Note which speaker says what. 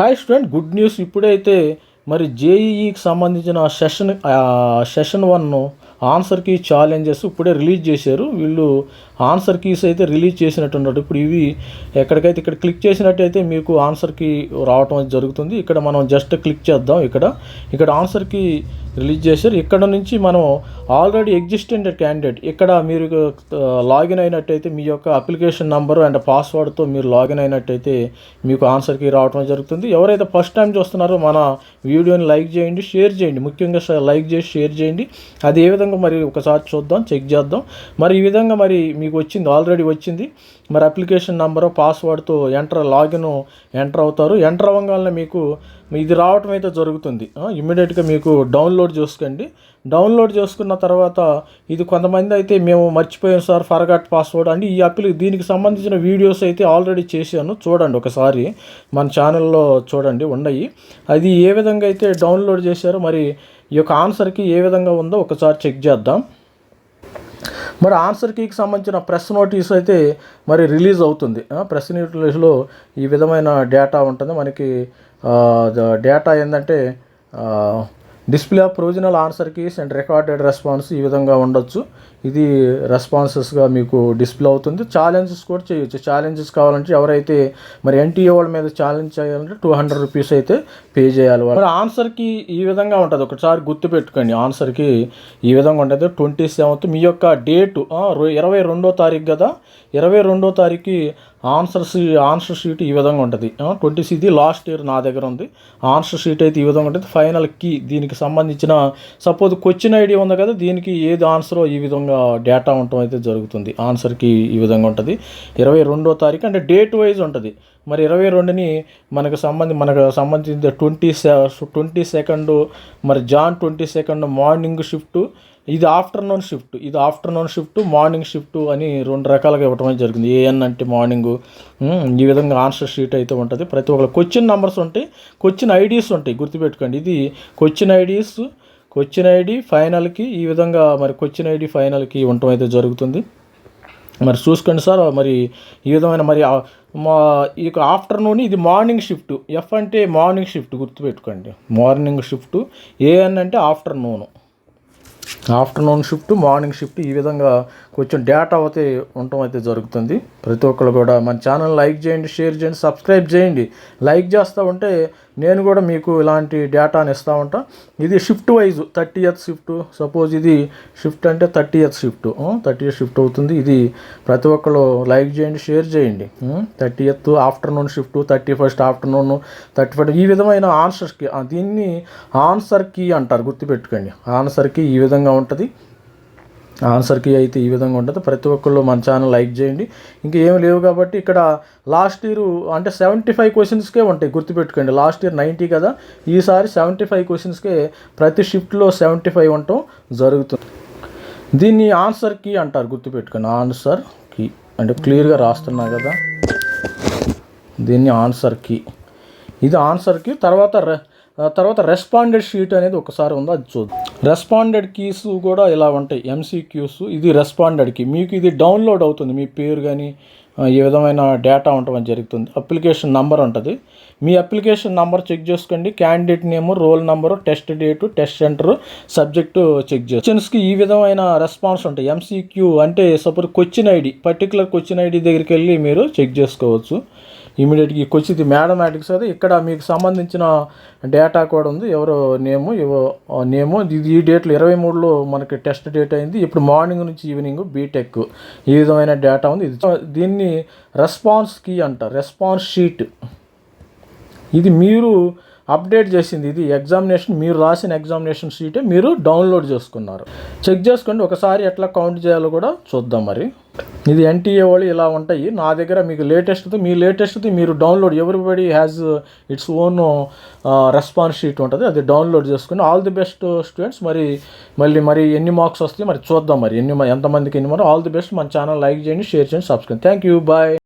Speaker 1: Hi student good news. ఇప్పుడైతే మరి జేఈఈకి సంబంధించిన session session one answer key challenges ఇప్పుడే రిలీజ్ చేశారు. వీళ్ళు ఆన్సర్ కీస్ అయితే రిలీజ్ చేసినట్టున్నారు. ఇప్పుడు ఇవి ఎక్కడికైతే ఇక్కడ క్లిక్ చేసినట్టయితే మీకు ఆన్సర్ కీ రావటం జరుగుతుంది. ఇక్కడ మనం జస్ట్ క్లిక్ చేద్దాం. ఇక్కడ ఇక్కడ ఆన్సర్ కీ రిలీజ్ చేశారు. ఇక్కడ నుంచి మనం ఆల్రెడీ ఎగ్జిస్టెంట్ క్యాండిడేట్ ఇక్కడ మీరు లాగిన్ అయినట్టయితే మీ యొక్క అప్లికేషన్ నెంబర్ అండ్ పాస్వర్డ్తో మీరు లాగిన్ అయినట్టయితే మీకు ఆన్సర్కి రావడం జరుగుతుంది. ఎవరైతే ఫస్ట్ టైం చూస్తున్నారో మన వీడియోని లైక్ చేయండి షేర్ చేయండి. ముఖ్యంగా లైక్ చేసి షేర్ చేయండి. అది ఏ విధంగా మరి ఒకసారి చూద్దాం చెక్ చేద్దాం. మరి ఈ విధంగా మరి మీకు వచ్చింది ఆల్రెడీ వచ్చింది. మరి అప్లికేషన్ నెంబరు పాస్వర్డ్తో ఎంటర్ లాగిన్ ఎంటర్ అవుతారు. ఎంటర్ అవ్వగానే మీకు ఇది రావటం అయితే జరుగుతుంది. ఇమ్మీడియట్గా మీకు డౌన్లోడ్ చేసుకోండి. డౌన్లోడ్ చేసుకున్న తర్వాత ఇది కొంతమంది అయితే మేము మర్చిపోయాం సార్ ఫర్గాట్ పాస్వర్డ్ అండి ఈ అప్లి దీనికి సంబంధించిన వీడియోస్ అయితే ఆల్రెడీ చేశాను. చూడండి ఒకసారి. మన ఛానల్లో చూడండి ఉన్నాయి. అది ఏ విధంగా అయితే డౌన్లోడ్ చేశారో మరి ఈ యొక్క ఆన్సర్కి ఏ విధంగా ఉందో ఒకసారి చెక్ చేద్దాం. మరి ఆన్సర్ కీకి సంబంధించిన ప్రెస్ నోటీస్ అయితే మరి రిలీజ్ అవుతుంది. ప్రెస్ నోటీస్లో ఈ విధమైన డేటా ఉంటుంది. మనకి డేటా ఏంటంటే display of provisional answer keys and recorded response ఈ విధంగా ఉండొచ్చు. ఇది రెస్పాన్సెస్గా మీకు డిస్ప్లే అవుతుంది. ఛాలెంజెస్ కూడా చేయొచ్చు. ఛాలెంజెస్ కావాలంటే ఎవరైతే మరి ఎన్టీఏ వాళ్ళ మీద ఛాలెంజ్ చేయాలంటే టూ హండ్రెడ్ రూపీస్ అయితే పే చేయాలి మరి ఆన్సర్కి ఈ విధంగా ఉంటుంది. ఒకసారి గుర్తుపెట్టుకోండి ఆన్సర్కి ఈ విధంగా ఉంటుంది. ట్వంటీ సెవెంత్ మీ యొక్క డేటు ఇరవై రెండో తారీఖు కదా? ఇరవై రెండో తారీఖు ఆన్సర్ షీ ఆన్సర్ షీట్ ఈ విధంగా ఉంటుంది. ట్వంటీ సిది లాస్ట్ ఇయర్ నా దగ్గర ఉంది. ఆన్సర్ షీట్ అయితే ఈ విధంగా ఉంటుంది. ఫైనల్ కీ దీనికి సంబంధించిన సపోజ్ క్వశ్చన్ ఐడియా ఉంది కదా దీనికి ఏది ఆన్సరో ఈ విధంగా డేటా ఉండటం అయితే జరుగుతుంది. ఆన్సర్కి ఈ విధంగా ఉంటుంది. ఇరవై రెండో తారీఖు అంటే డేట్ వైజ్ ఉంటుంది. మరి ఇరవై రెండుని మనకు సంబంధి మనకు సంబంధించిన ట్వంటీ ట్వంటీ సెకండ్ మరి Jan twenty second morning shift ఇది ఆఫ్టర్నూన్ షిఫ్ట్ ఇది ఆఫ్టర్నూన్ షిఫ్ట్ మార్నింగ్ షిఫ్ట్ అని రెండు రకాలుగా ఇవ్వటం జరిగింది. ఏఎన్ అంటే మార్నింగ్. ఈ విధంగా ఆన్సర్ షీట్ అయితే ఉంటుంది. ప్రతి ఒక్కరు క్వశ్చన్ నెంబర్స్ ఉంటాయి క్వశ్చన్ ఐడీస్ ఉంటాయి గుర్తుపెట్టుకోండి. ఇది క్వశ్చన్ ఐడీస్ క్వశ్చన్ ఐడి ఫైనల్కి ఈ విధంగా మరి క్వశ్చన్ ఐడి ఫైనల్కి ఉండటం అయితే జరుగుతుంది. మరి చూసుకోండి సార్ మరి ఈ విధమైన మరి మా ఇక ఆఫ్టర్నూన్ ఇది మార్నింగ్ షిఫ్ట్. ఎఫ్ అంటే మార్నింగ్ షిఫ్ట్ గుర్తుపెట్టుకోండి. మార్నింగ్ షిఫ్ట్ ఏ అని అంటే afternoon. Afternoon shift morning shift ఈ విధంగా కొంచెం డేటా అయితే ఉండటం అయితే జరుగుతుంది. ప్రతి ఒక్కరు కూడా మన ఛానల్ లైక్ చేయండి షేర్ చేయండి సబ్స్క్రైబ్ చేయండి. లైక్ చేస్తూ ఉంటే నేను కూడా మీకు ఇలాంటి డేటాని ఇస్తూ ఉంటా. ఇది shift wise thirtieth shift suppose ఇది షిఫ్ట్ అంటే thirtieth shift thirtieth shift అవుతుంది. ఇది ప్రతి ఒక్కరు లైక్ చేయండి షేర్ చేయండి. Thirtieth afternoon shift thirty first afternoon thirty first ఈ విధమైన ఆన్సర్స్కి దీన్ని ఆన్సర్ కీ అంటారు గుర్తుపెట్టుకోండి. ఆన్సర్ కీ ఈ విధంగా ఉంటుంది. ఆన్సర్కి అయితే ఈ విధంగా ఉంటుంది. ప్రతి ఒక్కళ్ళు మన ఛానల్ లైక్ చేయండి. ఇంకా ఏమి లేవు కాబట్టి ఇక్కడ లాస్ట్ ఇయర్ అంటే సెవెంటీ ఫైవ్ క్వశ్చన్స్కే ఉంటాయి. గుర్తుపెట్టుకోండి. లాస్ట్ ఇయర్ నైంటీ కదా. ఈసారి సెవెంటీ ఫైవ్ క్వశ్చన్స్కే ప్రతి షిఫ్ట్లో సెవెంటీ ఫైవ్ ఉండటం జరుగుతుంది. దీన్ని ఆన్సర్ కీ అంటారు. గుర్తుపెట్టుకోండి. ఆన్సర్ కీ అంటే క్లియర్గా రాస్తున్నా కదా. దీన్ని ఆన్సర్ కీ ఇది ఆన్సర్ కీ తర్వాత తర్వాత రెస్పాండెడ్ షీట్ అనేది ఒకసారి ఉందో? అది చూద్దాం. రెస్పాండెడ్ కీస్ కూడా ఇలా ఉంటాయి. ఎంసీక్యూస్ ఇది రెస్పాండెడ్ కీ మీకు ఇది డౌన్లోడ్ అవుతుంది. మీ పేరు కానీ ఏ విధమైన డేటా ఉండటం జరుగుతుంది. అప్లికేషన్ నంబర్ ఉంటుంది. మీ అప్లికేషన్ నంబర్ చెక్ చేసుకోండి. Candidate name roll number test date test centre subject check చేసి క్వశ్చన్స్కి ఈ విధమైన రెస్పాన్స్ ఉంటాయి. ఎంసీక్యూ అంటే suppose question ID particular question ID దగ్గరికి వెళ్ళి మీరు చెక్ చేసుకోవచ్చు. ఇమీడియట్గా వచ్చింది మ్యాథమెటిక్స్ అది ఇక్కడ మీకు సంబంధించిన డేటా కూడా ఉంది. ఎవరు నేము నేము ఇది ఈ డేట్లో ఇరవై మూడులో మనకి టెస్ట్ డేట్ అయింది. ఇప్పుడు మార్నింగ్ నుంచి ఈవినింగ్ బీటెక్ ఈ విధమైన డేటా ఉంది. ఇది దీన్ని రెస్పాన్స్ కీ అంటారు రెస్పాన్స్ షీట్. ఇది మీరు అప్డేట్ చేసింది ఇది ఎగ్జామినేషన్ మీరు రాసిన ఎగ్జామినేషన్ షీటే మీరు డౌన్లోడ్ చేసుకున్నారు. చెక్ చేసుకోండి ఒకసారి ఎట్లా కౌంట్ చేయాలో కూడా చూద్దాం మరి. ఇది ఎన్టీఏ వాళ్ళు ఇలా ఉంటాయి. నా దగ్గర మీకు లేటెస్ట్ది మీ లేటెస్ట్ది మీరు download everybody has its own response sheet ఉంటుంది. అది డౌన్లోడ్ చేసుకుని ఆల్ ది బెస్ట్ స్టూడెంట్స్ మరి మళ్ళీ మరి ఎన్ని మార్క్స్ వస్తాయి మరి చూద్దాం మరి. ఎన్ని ఎంతమందికి ఎన్ని మార్క్స్ ఆల్ ది బెస్ట్ మన ఛానల్ లైక్ చేయండి షేర్ చేయండి సబ్స్క్రైబ్ థ్యాంక్ యూ బాయ్